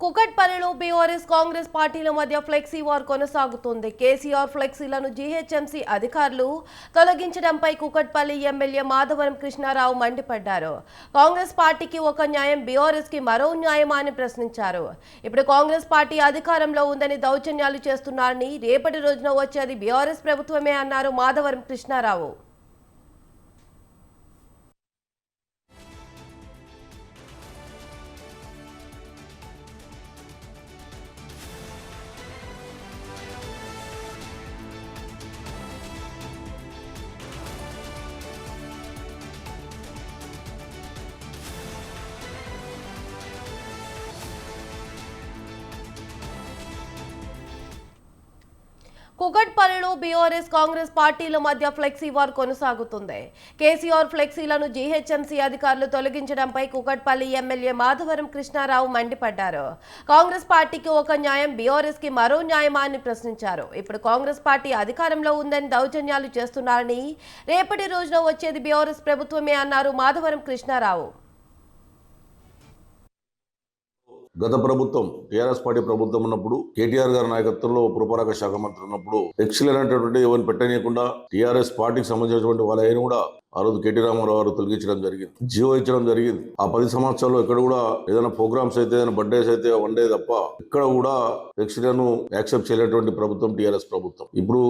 కుకట్పల్లిలో BRS Congress పార్టీల మధ్య flexi war కొనసాగుతుంది. కేసీఆర్ ఫ్లెక్సీలను జీహెచ్ఎంసీ అధికారులు తొలగించడంపై కుకట్పల్లి ఎమ్మెల్యే మాధవరం కృష్ణారావు మండిపడ్డారు. కాంగ్రెస్ పార్టీకి ఒక న్యాయం బీఆర్ఎస్కి మరో న్యాయమా అని ప్రశ్నించారు. ఇప్పుడు కాంగ్రెస్ పార్టీ అధికారంలో ఉందని దౌర్జన్యాలు చేస్తున్నారని రేపటి రోజున వచ్చేది బీఆర్ఎస్ ప్రభుత్వమే అన్నారు మాధవరం కృష్ణారావు. కుకట్పల్లిలో బీఆర్ఎస్ కాంగ్రెస్ పార్టీల మధ్య ఫ్లెక్సీ వార్ కొనసాగుతుంది. కేసీఆర్ ఫ్లెక్సీలను జీహెచ్ఎంసీ అధికారులు తొలగించడంపై కుకట్పల్లి ఎమ్మెల్యే మాధవరం కృష్ణారావు మండిపడ్డారు. కాంగ్రెస్ పార్టీకి ఒక న్యాయం బీఆర్ఎస్కి మరో న్యాయమా అని ప్రశ్నించారు. ఇప్పుడు కాంగ్రెస్ పార్టీ అధికారంలో ఉందని దౌర్జన్యాలు చేస్తున్నారని రేపటి రోజున వచ్చేది బీఆర్ఎస్ ప్రభుత్వమే అన్నారు మాధవరం కృష్ణారావు. గత ప్రభుత్వం టీఆర్ఎస్ పార్టీ ప్రభుత్వం ఉన్నప్పుడు కేటీఆర్ గారి నాయకత్వంలో పురపాలక శాఖ మంత్రి ఉన్నప్పుడు ఎక్సలెంట్ అనేటువంటి ఎవరిని పెట్టనీయకుండా టీఆర్ఎస్ పార్టీకి సంబంధించినటువంటి వాళ్ళ కూడా ఆ రోజు కేటీ రామారావు గారు తొలగించడం జరిగింది. జియో ఇచ్చడం జరిగింది. ఆ పది సంవత్సరాల్లో ఇక్కడ కూడా ఏదైనా ప్రోగ్రామ్స్ అయితే ఏదైనా బర్త్డేస్ అయితే వన్ డే తప్ప ఇక్కడ కూడా ఎక్సిడెంట్ యాక్సెప్ట్ చేయలేటువంటి ప్రభుత్వం టీఆర్ఎస్ ప్రభుత్వం. ఇప్పుడు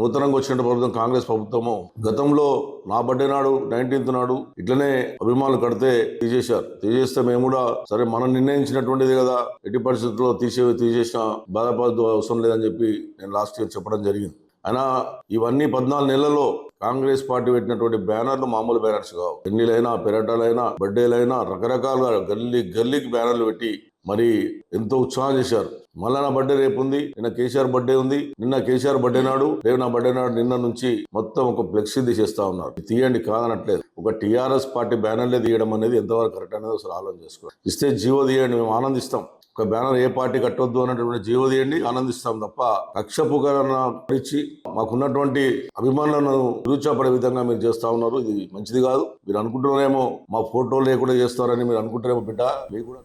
నూతనంగా వచ్చిన ప్రభుత్వం కాంగ్రెస్ ప్రభుత్వము గతంలో నా బర్త్డే నాడు నైన్టీన్త్ నాడు ఇట్లనే అభిమానులు కడితే తీసేశారు. తీసేస్తే మేము కూడా సరే మనం నిర్ణయించినటువంటిది కదా ఎట్టి పరిస్థితుల్లో తీసే తీసేసిన బాధపడదు అవసరం లేదని చెప్పి నేను లాస్ట్ ఇయర్ చెప్పడం జరిగింది. అయినా ఇవన్నీ పద్నాలుగు నెలల్లో కాంగ్రెస్ పార్టీ పెట్టినటువంటి బ్యానర్లు మామూలు బ్యానర్స్ కావు. పెళ్ళిలైనా పెరటలైనా బర్త్డేలైనా రకరకాలుగా గల్లీ గల్లీకి బ్యానర్లు పెట్టి మరి ఎంతో ఉత్సాహం చేశారు. మళ్ళా నా బర్త్డే రేపు ఉంది నిన్న కేసీఆర్ బర్త్డే ఉంది నిన్న కేసీఆర్ బర్త్డే నాడు రేపు నా బర్త్డే నాడు నిన్న నుంచి మొత్తం ఒక ఫ్లెక్సీ తీసేస్తా ఉన్నారు. తీయండి కాదనట్లేదు. ఒక టీఆర్ఎస్ పార్టీ బ్యానర్లే తీయడం అనేది ఎంతవరకు కరెక్ట్ అనేది అసలు ఆలోచన చేసుకోవాలి ఇస్తే జీవో తీయండి మేము ఆనందిస్తాం. ఒక బ్యానర్ ఏ పార్టీ కట్టొద్దు అన్నటువంటి జీవో తీయండి ఆనందిస్తాం తప్ప కక్షపుకరణ ఇచ్చి మాకున్నటువంటి అభిమానులను నిరుత్సాహపడే విధంగా మీరు చేస్తా ఉన్నారు ఇది మంచిది కాదు. మీరు అనుకుంటున్నారేమో మా ఫోటో లేకుండా చేస్తారని మీరు అనుకుంటారేమో బిడ్డ మీకు కూడా